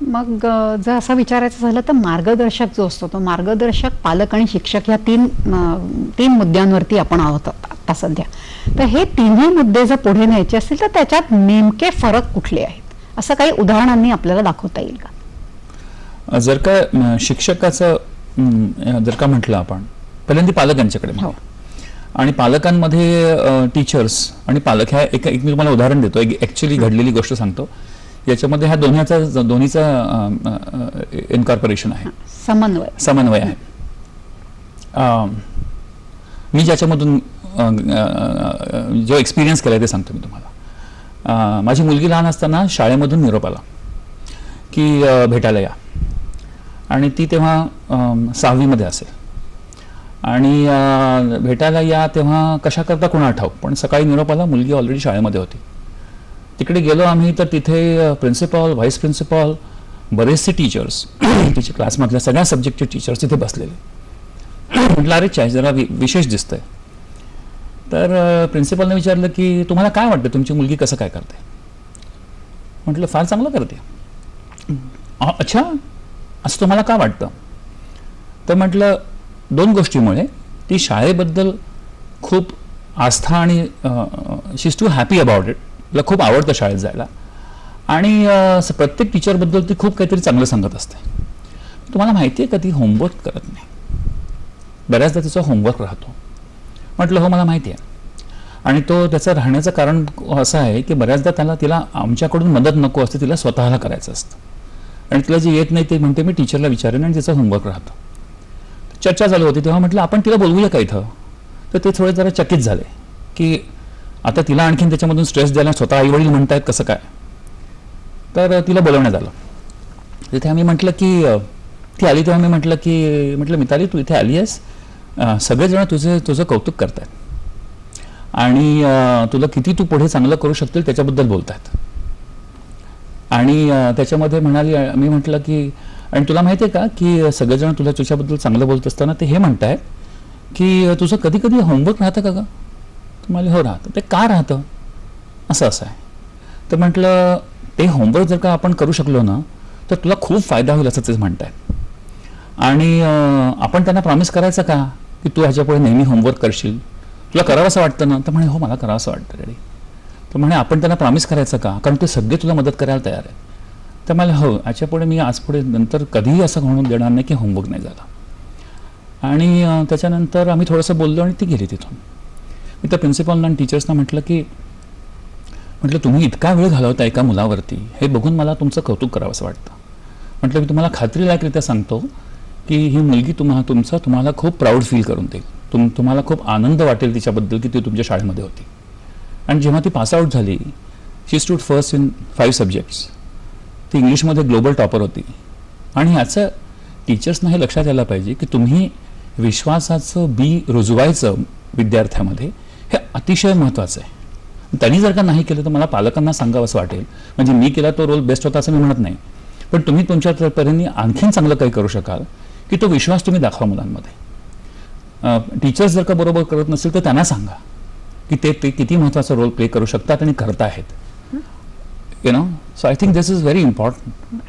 मग जर असं विचारायचं झालं तर मार्गदर्शक जो असतो तो मार्गदर्शक पालक आणि शिक्षक या तीन तीन मुद्द्यांवरती आपण आहोत आता सध्या. तर हे तिन्ही मुद्दे जर पुढे न्यायचे असतील तर त्याच्यात नेमके फरक कुठले आहेत? असं काही उदाहरणांनी आपल्याला दाखवता येईल का? जर का शिक्षकाचं जर का म्हटलं आपण पहिल्यांदा पालकांच्याकडे हो. आणि पालकांमध्ये टीचर्स आणि पालक ह्या एक एक मी तुम्हाला उदाहरण देतो. एक ॲक्च्युली घडलेली गोष्ट सांगतो. याच्यामध्ये ह्या दोन्हीचा दोन्हीचा इन्कॉर्पोरेशन आहे. समन्वय. समन्वय आहे. मी ज्याच्यामधून जो एक्सपिरियन्स केला ते सांगतो मी तुम्हाला. माझी मुलगी लहान असताना शाळेमधून निरोप आला की भेटायला या. आणि ती तेव्हा सहावीमध्ये असेल. आणि भेटायला या तेव्हा कशा करता कोणा ठाऊक? पण सकाळी निरोप आला मुलगी ऑलरेडी शाळेमध्ये होती. तिकडे गेलो आम्ही तर तिथे प्रिन्सिपॉल व्हाईस प्रिन्सिपॉल बरेचसे टीचर्स तिचे क्लासमधल्या सगळ्या सब्जेक्टचे टीचर्स तिथे बसलेले. म्हटलं अरे चाय जरा वि- विशेष दिसतंय. तर प्रिन्सिपलने विचारलं की तुम्हाला काय वाटतं? तुमची मुलगी कसं काय करते? म्हटलं फार चांगलं करते. अच्छा? असं तुम्हाला का वाटतं? तर म्हटलं दोन गोष्टीमुळे. ती शाळेबद्दल खूप आस्था आणि she is too happy about it. तिला खूप आवडतं शाळेत जायला. आणि प्रत्येक टीचरबद्दल ती खूप काहीतरी चांगलं सांगत असते. तुम्हाला माहिती आहे का ती होमवर्क करत नाही? बऱ्याचदा तिचा होमवर्क राहतो. म्हटलं हो मला माहिती आहे आणि तो त्याचं राहण्याचं कारण असं आहे की बऱ्याचदा त्याला तिला आमच्याकडून मदत नको असते तिला स्वतःला करायचं असतं. आणि तिला जे येत नाही ते म्हणते मी टीचरला विचारेन आणि तिचा होमवर्क राहतो. चर्चा चालू होती तेव्हा म्हटलं आपण तिला बोलवूया का इथं? तर ते थोडे जरा चकित झाले की आता तिला आणखीन त्याच्यामधून स्ट्रेस द्यायला स्वतः आईवडील म्हणतायत कसं काय? तर तिला बोलवण्यात आलं. तिथे आम्ही म्हटलं की ती आली तेव्हा मी म्हटलं की म्हटलं मिताली तू इथे आली आहेस? सगळेजण तुझे तुझं कौतुक करतायत. आणि तुला किती तू पुढे चांगलं करू शकतील त्याच्याबद्दल बोलतायत. आणि त्याच्यामध्ये म्हणाली मी म्हटलं की आणि तुला माहिती आहे का की सगळेजण तुला तुझ्याबद्दल चांगलं बोलत असताना ते हे म्हणतायत की तुझं कधी कधी होमवर्क राहतं का म्हणाले मला हो राहतं. ते का राहतं? असं असं आहे. तर म्हटलं ते होमवर्क जर का आपण करू शकलो ना तर तुला खूप फायदा होईल असं तेच म्हणतायत. आणि आपण त्यांना प्रॉमिस करायचं का? की तू ह्याच्यापुढे नेहमी होमवर्क करशील? तुला करावं असं वाटतं ना? तर म्हणे हो मला करावं असं वाटतं रेडी तर म्हणे आपण त्यांना प्रॉमिस करायचं का? कारण ते सगळे तुला मदत करायला तयार आहेत. तर मला हो याच्यापुढे मी आज पुढे नंतर कधीही असं म्हणून देणार नाही की होमवर्क नाही झाला. आणि त्याच्यानंतर आम्ही थोडंसं बोललो आणि ती गेली तिथून. मी त्या प्रिन्सिपलना आणि टीचर्सना म्हटलं की म्हटलं तुम्ही इतका वेळ घालवता एका मुलावरती हे बघून मला तुमचं कौतुक करावं असं वाटतं. म्हटलं मी तुम्हाला खात्रीलायकरित्या सांगतो की ही मुलगी तुम्हाला तुमचं तुम्हाला खूप प्राऊड फील करून देईल. तुम तुम्हाला खूप आनंद वाटेल तिच्याबद्दल की ती तुमच्या शाळेमध्ये होती. आणि जेव्हा ती पासआउट झाली she stood first in five subjects ती इंग्लिशमध्ये ग्लोबल टॉपर होती. आणि ह्याचं टीचर्सना हे लक्षात यायला पाहिजे की तुम्ही विश्वासाचं बी रुजवायचं विद्यार्थ्यामध्ये हे अतिशय महत्त्वाचं आहे. त्यांनी जर का नाही केलं तर मला पालकांना सांगावं असं वाटेल. म्हणजे मी केला तो रोल बेस्ट होता असं मी म्हणत नाही. पण तुम्ही तुमच्या तऱ्हेने आणखीन चांगलं काही करू शकाल की तो विश्वास तुम्ही दाखवा मुलांमध्ये. टीचर्स जर का बरोबर करत नसेल तर त्यांना सांगा की ते ते किती महत्त्वाचा रोल प्ले करू शकतात आणि करत आहेत you know so I think this is very important